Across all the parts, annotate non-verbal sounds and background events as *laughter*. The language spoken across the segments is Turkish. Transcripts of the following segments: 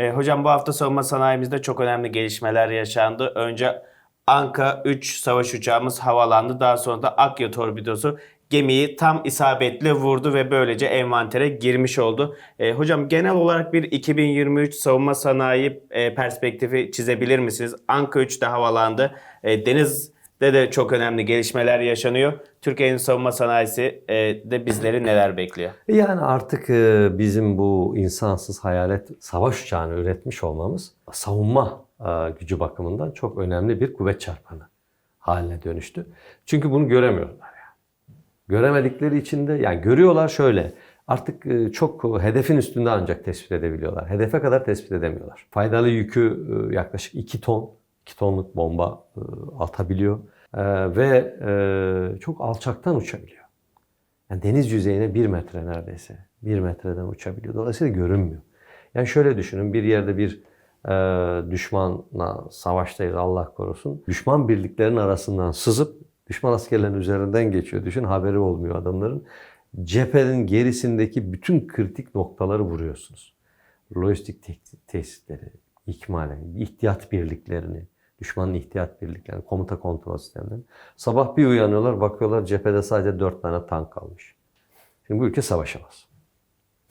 E, hocam bu hafta savunma sanayimizde çok önemli gelişmeler yaşandı. Önce Anka 3 savaş uçağımız havalandı. Daha sonra da Akya torpidosu gemiyi tam isabetli vurdu ve böylece envantere girmiş oldu. E, hocam genel olarak bir 2023 savunma sanayi e, perspektifi çizebilir misiniz? Anka 3 de havalandı. E, denizde de çok önemli gelişmeler yaşanıyor. Türkiye'nin savunma sanayisi e, de bizleri neler bekliyor? Yani artık e, bizim bu insansız hayalet savaş uçağını üretmiş olmamız savunma e, gücü bakımından çok önemli bir kuvvet çarpanı haline dönüştü. Çünkü bunu göremiyorlar yani. Göremedikleri için de yani görüyorlar şöyle artık çok hedefin üstünde ancak tespit edebiliyorlar. Hedefe kadar tespit edemiyorlar. Faydalı yükü yaklaşık 2 ton, 2 tonluk bomba e, atabiliyor E, ve e, çok alçaktan uçabiliyor. Yani deniz yüzeyine bir metre neredeyse. Bir metreden uçabiliyor. Dolayısıyla görünmüyor. Yani şöyle düşünün bir yerde bir düşmanla savaştayız Allah korusun. Düşman birliklerinin arasından sızıp düşman askerlerin üzerinden geçiyor. Düşün haberi olmuyor adamların. Cephenin gerisindeki bütün kritik noktaları vuruyorsunuz. Lojistik te- tesisleri, ikmale, ihtiyat birliklerini, düşmanın ihtiyat birliklerini, komuta kontrol sistemlerini. Sabah bir uyanıyorlar, bakıyorlar cephede sadece dört tane tank kalmış. Şimdi bu ülke savaşamaz.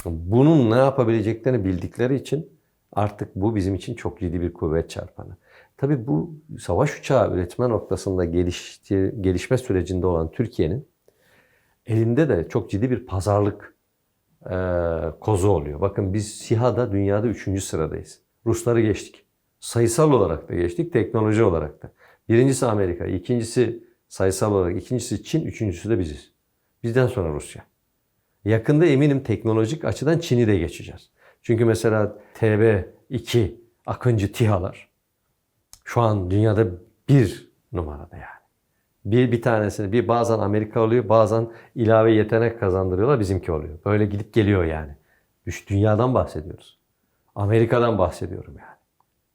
Bunun ne yapabileceklerini bildikleri için artık bu bizim için çok ciddi bir kuvvet çarpanı. Tabii bu savaş uçağı üretme noktasında gelişti, gelişme sürecinde olan Türkiye'nin elinde de çok ciddi bir pazarlık e, kozu oluyor. Bakın biz SİHA'da dünyada üçüncü sıradayız. Rusları geçtik. Sayısal olarak da geçtik, teknoloji olarak da. Birincisi Amerika, ikincisi sayısal olarak, ikincisi Çin, üçüncüsü de biziz. Bizden sonra Rusya. Yakında eminim teknolojik açıdan Çin'i de geçeceğiz. Çünkü mesela TB2 Akıncı TİHA'lar şu an dünyada bir numarada yani. Bir, bir tanesini bir bazen Amerika oluyor bazen ilave yetenek kazandırıyorlar bizimki oluyor. Böyle gidip geliyor yani. Düş, dünyadan bahsediyoruz. Amerika'dan bahsediyorum yani.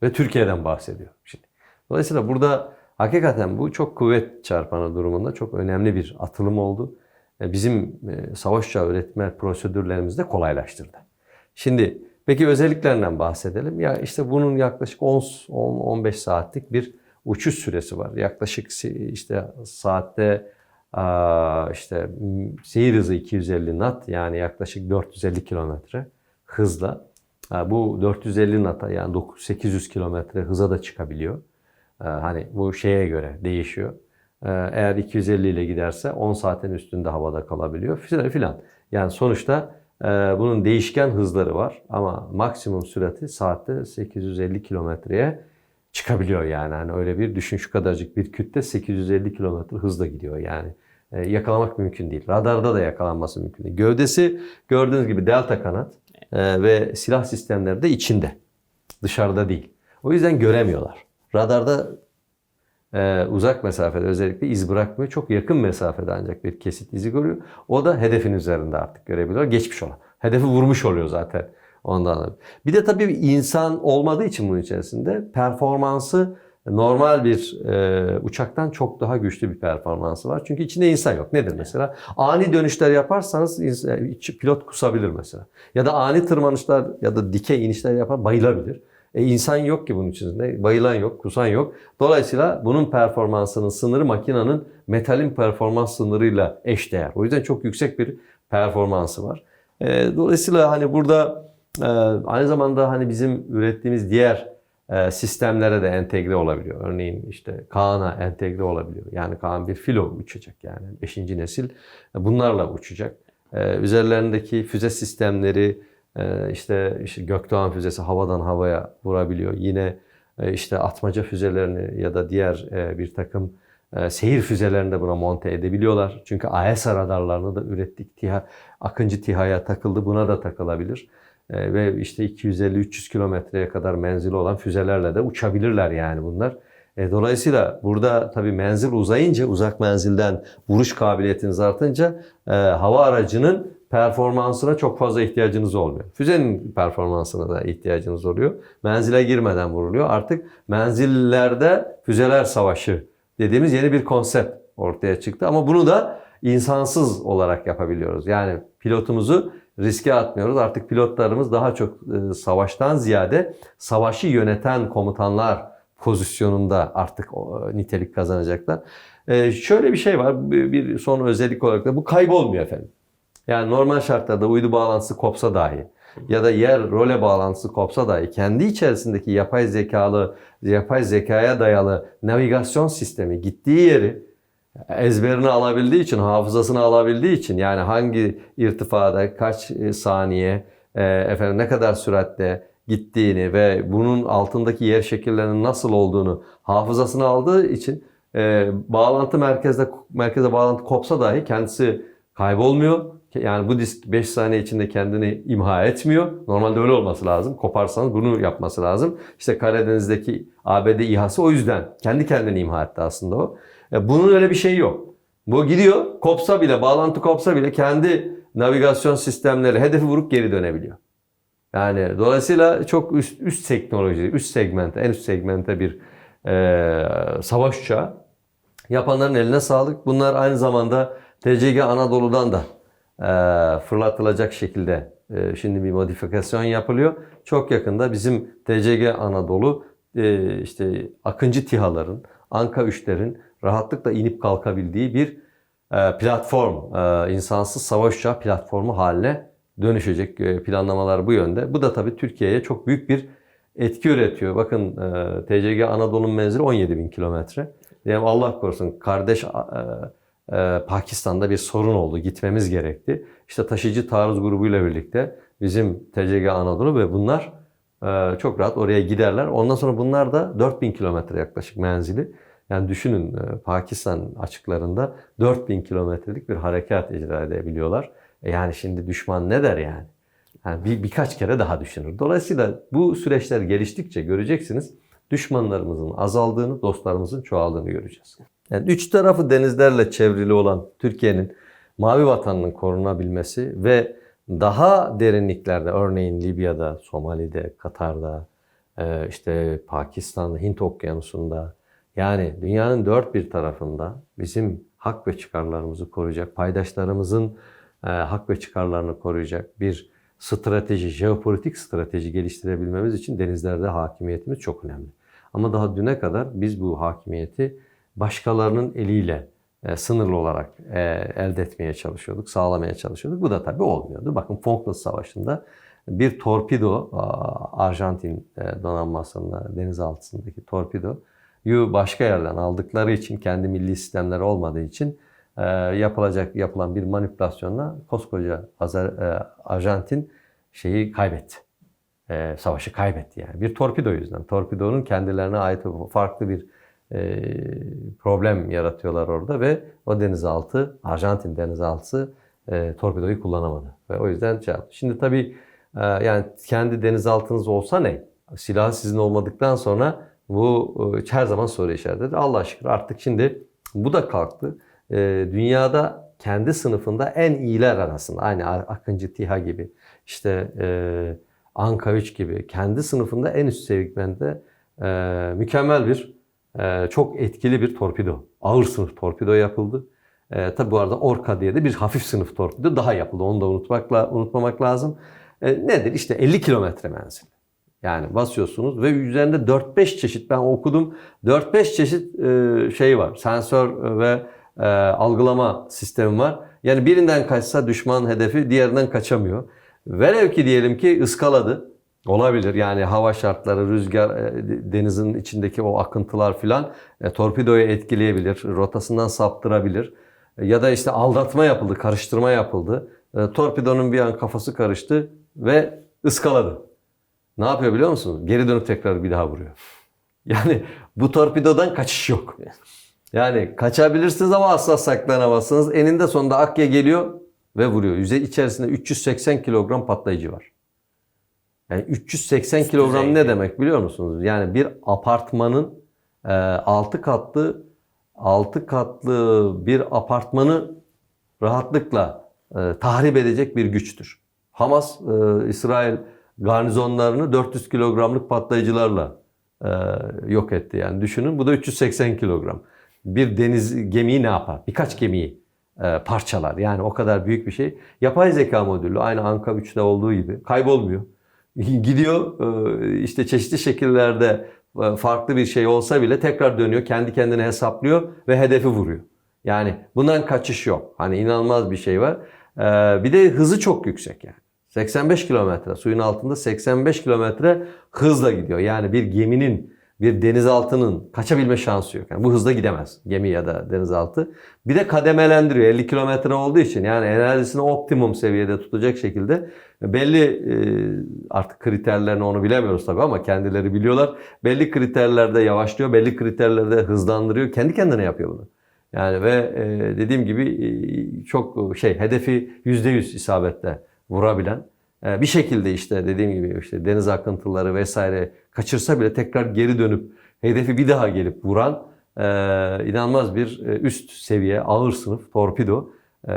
Ve Türkiye'den bahsediyorum şimdi. Dolayısıyla burada hakikaten bu çok kuvvet çarpanı durumunda çok önemli bir atılım oldu. E, Bizim e, savaş uçağı üretme prosedürlerimizi de kolaylaştırdı. Şimdi peki özelliklerinden bahsedelim. Ya işte bunun yaklaşık 10-15 saatlik bir uçuş süresi var. Yaklaşık işte saatte aa, işte seyir hızı 250 knot yani yaklaşık 450 kilometre hızla. Bu 450 knot'a yani 9 800 kilometre hıza da çıkabiliyor. Hani bu şeye göre değişiyor. Eğer 250 ile giderse 10 saatin üstünde havada kalabiliyor filan filan. Yani sonuçta e, bunun değişken hızları var ama maksimum sürati saatte 850 kilometreye çıkabiliyor yani. Hani öyle bir düşün şu kadarcık bir kütle 850 kilometre hızla gidiyor yani. E, yakalamak mümkün değil. Radarda da yakalanması mümkün değil. Gövdesi gördüğünüz gibi delta kanat ve silah sistemleri de içinde. Dışarıda değil. O yüzden göremiyorlar. Radarda e, uzak mesafede özellikle iz bırakmıyor. Çok yakın mesafede ancak bir kesit izi görüyor. O da hedefin üzerinde artık görebiliyor. Geçmiş olan. Hedefi vurmuş oluyor zaten ondan. da. Bir de tabii insan olmadığı için bunun içerisinde performansı normal bir e, uçaktan çok daha güçlü bir performansı var. Çünkü içinde insan yok. Nedir mesela? Ani dönüşler yaparsanız iç- pilot kusabilir mesela. Ya da ani tırmanışlar ya da dikey inişler yapar bayılabilir. E insan yok ki bunun içinde. Bayılan yok, kusan yok. Dolayısıyla bunun performansının sınırı makinenin metalin performans sınırıyla eşdeğer. O yüzden çok yüksek bir performansı var. E, dolayısıyla hani burada e, aynı zamanda hani bizim ürettiğimiz diğer e, sistemlere de entegre olabiliyor. Örneğin işte Kaan'a entegre olabiliyor. Yani Kaan bir filo uçacak yani 5. nesil bunlarla uçacak. E, üzerlerindeki füze sistemleri e, işte, işte Gökdoğan füzesi havadan havaya vurabiliyor. Yine e, işte atmaca füzelerini ya da diğer e, bir takım seyir füzelerini de buna monte edebiliyorlar. Çünkü AESA radarlarını da ürettik. TİHA, Akıncı TİHA'ya takıldı. Buna da takılabilir. E, ve işte 250-300 kilometreye kadar menzili olan füzelerle de uçabilirler yani bunlar. E, dolayısıyla burada tabii menzil uzayınca, uzak menzilden vuruş kabiliyetiniz artınca e, hava aracının performansına çok fazla ihtiyacınız olmuyor. Füzenin performansına da ihtiyacınız oluyor. Menzile girmeden vuruluyor. Artık menzillerde füzeler savaşı dediğimiz yeni bir konsept ortaya çıktı. Ama bunu da insansız olarak yapabiliyoruz. Yani pilotumuzu riske atmıyoruz. Artık pilotlarımız daha çok e, savaştan ziyade savaşı yöneten komutanlar pozisyonunda artık nitelik kazanacaklar. E, şöyle bir şey var. Bir, bir son özellik olarak da bu kaybolmuyor efendim. Yani normal şartlarda uydu bağlantısı kopsa dahi ya da yer role bağlantısı kopsa dahi kendi içerisindeki yapay zekalı, yapay zekaya dayalı navigasyon sistemi gittiği yeri ezberini alabildiği için, hafızasını alabildiği için yani hangi irtifada kaç e, saniye e, efendim ne kadar süratle gittiğini ve bunun altındaki yer şekillerinin nasıl olduğunu hafızasını aldığı için e, bağlantı merkezde merkeze bağlantı kopsa dahi kendisi kaybolmuyor. Yani bu disk 5 saniye içinde kendini imha etmiyor. Normalde öyle olması lazım. Koparsanız bunu yapması lazım. İşte Karadeniz'deki ABD İHA'sı o yüzden kendi kendini imha etti aslında o. Bunun öyle bir şeyi yok. Bu gidiyor kopsa bile bağlantı kopsa bile kendi navigasyon sistemleri hedefi vurup geri dönebiliyor. Yani dolayısıyla çok üst, üst teknoloji, üst segmente, en üst segmente bir e, savaş uçağı. Yapanların eline sağlık. Bunlar aynı zamanda TCG Anadolu'dan da e, fırlatılacak şekilde e, şimdi bir modifikasyon yapılıyor. Çok yakında bizim TCG Anadolu e, işte Akıncı TİHA'ların, Anka 3'lerin rahatlıkla inip kalkabildiği bir e, platform, e, insansız savaş uçağı platformu haline dönüşecek. E, planlamalar bu yönde. Bu da tabii Türkiye'ye çok büyük bir etki üretiyor. Bakın TCG Anadolu'nun menzili 17 bin kilometre. Diyelim Allah korusun kardeş Pakistan'da bir sorun oldu. Gitmemiz gerekti. İşte taşıyıcı taarruz grubuyla birlikte bizim TCG Anadolu ve bunlar çok rahat oraya giderler. Ondan sonra bunlar da 4000 kilometre yaklaşık menzili. Yani düşünün e, Pakistan açıklarında 4000 kilometrelik bir harekat icra edebiliyorlar. E yani şimdi düşman ne der yani? Yani bir, birkaç kere daha düşünür. Dolayısıyla bu süreçler geliştikçe göreceksiniz düşmanlarımızın azaldığını, dostlarımızın çoğaldığını göreceğiz. Yani üç tarafı denizlerle çevrili olan Türkiye'nin mavi vatanının korunabilmesi ve daha derinliklerde örneğin Libya'da, Somali'de, Katar'da, e, işte Pakistan'da, Hint Okyanusu'nda yani dünyanın dört bir tarafında bizim hak ve çıkarlarımızı koruyacak, paydaşlarımızın e, hak ve çıkarlarını koruyacak bir strateji, jeopolitik strateji geliştirebilmemiz için denizlerde hakimiyetimiz çok önemli. Ama daha düne kadar biz bu hakimiyeti başkalarının eliyle e, sınırlı olarak e, elde etmeye çalışıyorduk, sağlamaya çalışıyorduk. Bu da tabii olmuyordu. Bakın Falkland Savaşı'nda bir torpido, Arjantin e, donanmasında, denizaltısındaki torpido, yu başka yerden aldıkları için, kendi milli sistemleri olmadığı için e, yapılacak yapılan bir manipülasyonla koskoca Azer, e, Arjantin şeyi kaybetti. E, savaşı kaybetti yani. Bir torpido yüzünden. Torpidonun kendilerine ait farklı bir e, problem yaratıyorlar orada ve o denizaltı, Arjantin denizaltısı e, torpidoyu kullanamadı. Ve o yüzden şey yaptı. Şimdi tabii e, yani kendi denizaltınız olsa ne? Silah sizin olmadıktan sonra bu e, her zaman soru işaretidir. Allah şükür artık şimdi bu da kalktı. E, dünyada kendi sınıfında en iyiler arasında aynı Akıncı TİHA gibi işte e, Anka 3 gibi kendi sınıfında en üst segmentte mükemmel bir çok etkili bir torpido. Ağır sınıf torpido yapıldı. E, tabi bu arada Orka diye de bir hafif sınıf torpido daha yapıldı. Onu da unutmakla unutmamak lazım. E, nedir? İşte 50 kilometre menzil. Yani basıyorsunuz ve üzerinde 4-5 çeşit ben okudum. 4-5 çeşit e, şey var. Sensör ve e, algılama sistemi var. Yani birinden kaçsa düşman hedefi diğerinden kaçamıyor. Velev ki diyelim ki ıskaladı. Olabilir yani hava şartları, rüzgar, e, denizin içindeki o akıntılar filan torpidoyu etkileyebilir, rotasından saptırabilir. Ya da işte aldatma yapıldı, karıştırma yapıldı. Torpidonun bir an kafası karıştı ve ıskaladı. Ne yapıyor biliyor musunuz? Geri dönüp tekrar bir daha vuruyor. *laughs* Yani bu torpidodan kaçış yok. Yani kaçabilirsiniz ama asla saklanamazsınız. Eninde sonunda Akya geliyor ve vuruyor. Yüzey içerisinde 380 kilogram patlayıcı var. Yani 380 Üst kilogram ne demek biliyor musunuz? Yani bir apartmanın 6 katlı 6 katlı bir apartmanı rahatlıkla e, tahrip edecek bir güçtür. Hamas e, İsrail garnizonlarını 400 kilogramlık patlayıcılarla e, yok etti. Yani düşünün bu da 380 kilogram. Bir deniz gemiyi ne yapar? Birkaç gemiyi e, parçalar. Yani o kadar büyük bir şey. Yapay zeka modülü aynı Anka 3'te olduğu gibi kaybolmuyor. *laughs* Gidiyor e, işte çeşitli şekillerde e, farklı bir şey olsa bile tekrar dönüyor. Kendi kendine hesaplıyor ve hedefi vuruyor. Yani bundan kaçış yok. Hani inanılmaz bir şey var. E, Bir de hızı çok yüksek yani. 85 kilometre suyun altında 85 kilometre hızla gidiyor. Yani bir geminin bir denizaltının kaçabilme şansı yok. Yani bu hızla gidemez gemi ya da denizaltı. Bir de kademelendiriyor 50 kilometre olduğu için yani enerjisini optimum seviyede tutacak şekilde belli e, artık kriterlerini onu bilemiyoruz tabii ama kendileri biliyorlar. Belli kriterlerde yavaşlıyor, belli kriterlerde hızlandırıyor. Kendi kendine yapıyor bunu. Yani ve e, dediğim gibi e, çok şey hedefi %100 isabetle vurabilen e, bir şekilde işte dediğim gibi işte deniz akıntıları vesaire kaçırsa bile tekrar geri dönüp hedefi bir daha gelip vuran e, inanılmaz bir e, üst seviye ağır sınıf torpido.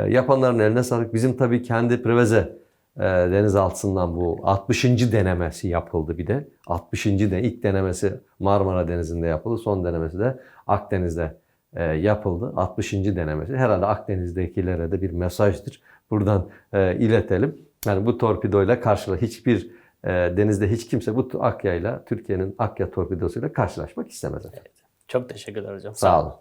Yapanların eline sağlık. Bizim tabii kendi Preveze denizaltısından bu 60. denemesi yapıldı bir de. 60. de ilk denemesi Marmara Denizi'nde yapıldı. Son denemesi de Akdeniz'de yapıldı. 60. denemesi. Herhalde Akdeniz'dekilere de bir mesajdır. Buradan e, iletelim. Yani bu torpidoyla karşıla hiçbir e, denizde hiç kimse bu Akya'yla Türkiye'nin Akya torpidosuyla karşılaşmak istemez efendim. Çok teşekkürler hocam. Sağ olun.